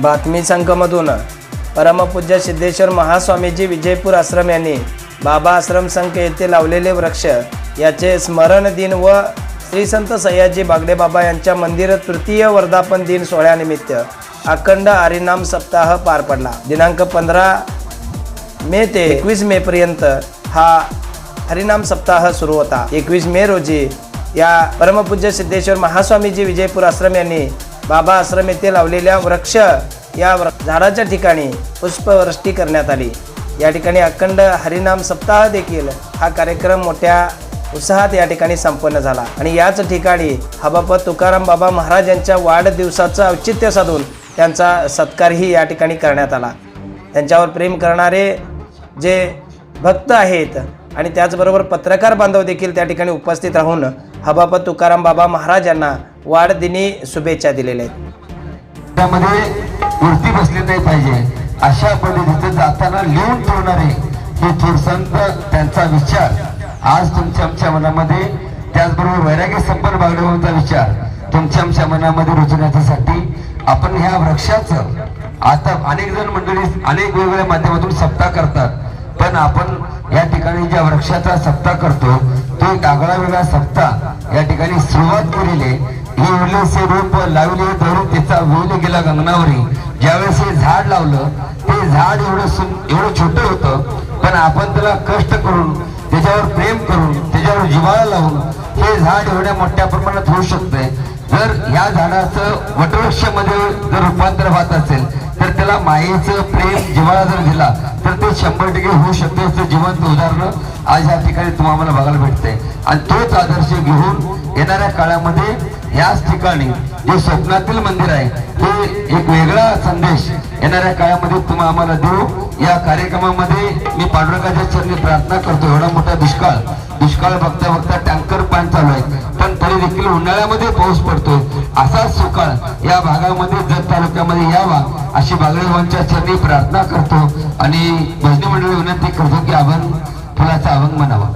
बातमी संघमधून परमपूज्य सिद्धेश्वर महास्वामीजी विजयपूर आश्रम यांनी बाबा आश्रम संघ येथे लावलेले वृक्ष याचे स्मरण दिन व श्री संत सयाजी बागडे बाबा यांच्या मंदिर तृतीय वर्धापन दिन सोहळ्यानिमित्त अखंड हरिनाम सप्ताह पार पडला. दिनांक पंधरा मे ते एकवीस मे पर्यंत हा हरिनाम सप्ताह सुरू होता. एकवीस मे रोजी या परमपूज्य सिद्धेश्वर महास्वामीजी विजयपूर आश्रम यांनी बाबा आश्रम येथे लावलेल्या वृक्ष या झाडाच्या ठिकाणी पुष्पवृष्टी करण्यात आली. या ठिकाणी अखंड हरिनाम सप्ताह देखील हा कार्यक्रम मोठ्या उत्साहात या ठिकाणी संपन्न झाला. आणि याच ठिकाणी हबाप तुकाराम बाबा महाराज यांच्या वाढदिवसाचं औचित्य साधून त्यांचा सत्कारही या ठिकाणी करण्यात आला. त्यांच्यावर प्रेम करणारे जे भक्त आहेत आणि त्याचबरोबर पत्रकार बांधव देखील त्या ठिकाणी उपस्थित राहून हबाबा तुकाराम बाबा महाराज यांना वाढदिनी शुभेच्छा दिलेल्या आहेत. त्यामध्ये मूर्ती बसली नाही पाहिजे. अशा पद्धतीचे जाताना लिहून ठेवणारे हे थोर संत त्यांचा विचार आज तुमच्या आमच्या मनामध्ये त्याचबरोबर वैराग्य संपन्न बागडेवांचा विचार तुमच्या आमच्या मनामध्ये रुजवण्यासाठी आपण ह्या वृक्षाचं आता अनेक जण मंडळी अनेक वेगवेगळ्या माध्यमातून सप्ताह करतात. पण आपण या ठिकाणी ज्या वृक्षाचा सप्ताह करतो तो डागळा वेगळा सप्ताह या ठिकाणी सुरुवात केलेली ही उल्लेसे रूप लावले धरून त्याचा वेल गेला गंगनावरी ज्यावेळेस हे झाड लावलं ते झाड एवढं एवढं छोटं होतं पण आपण त्याला कष्ट करून त्याच्यावर प्रेम करून त्याच्यावर जिवाळा लावून हे झाड एवढ्या मोठ्या प्रमाणात होऊ शकतंय. जर या झाडाचं वटवृक्षामध्ये जर रूपांतर होत असेल तर त्याला मायेचं प्रेम जिवाळा जर दिला तर ते शंभर टक्के होऊ शकते असं जिवंत उदाहरण आज या ठिकाणी तुम्हाला बघायला भेटते आणि तोच आदर्श घेऊन येणाऱ्या काळामध्ये याच ठिकाणी जे स्वप्नातील मंदिर आहे ते एक वेगळा संदेश येणाऱ्या काळामध्ये तुम्ही आम्हाला देऊ. या कार्यक्रमामध्ये मी पांडुरंगाच्या चरणी प्रार्थना करतो. एवढा मोठा दुष्काळ दुष्काळ बघता बघता टँकर पाणी चालू आहे. पण तरी देखील उन्हाळ्यामध्ये पाऊस पडतोय. असाच सुकाळ या भागामध्ये जत तालुक्यामध्ये यावा. अशी बागडेवांच्या चरणी प्रार्थना करतो आणि भजनी मंडळी विनंती करतो की आपण फुलाचा अभंग म्हणावा.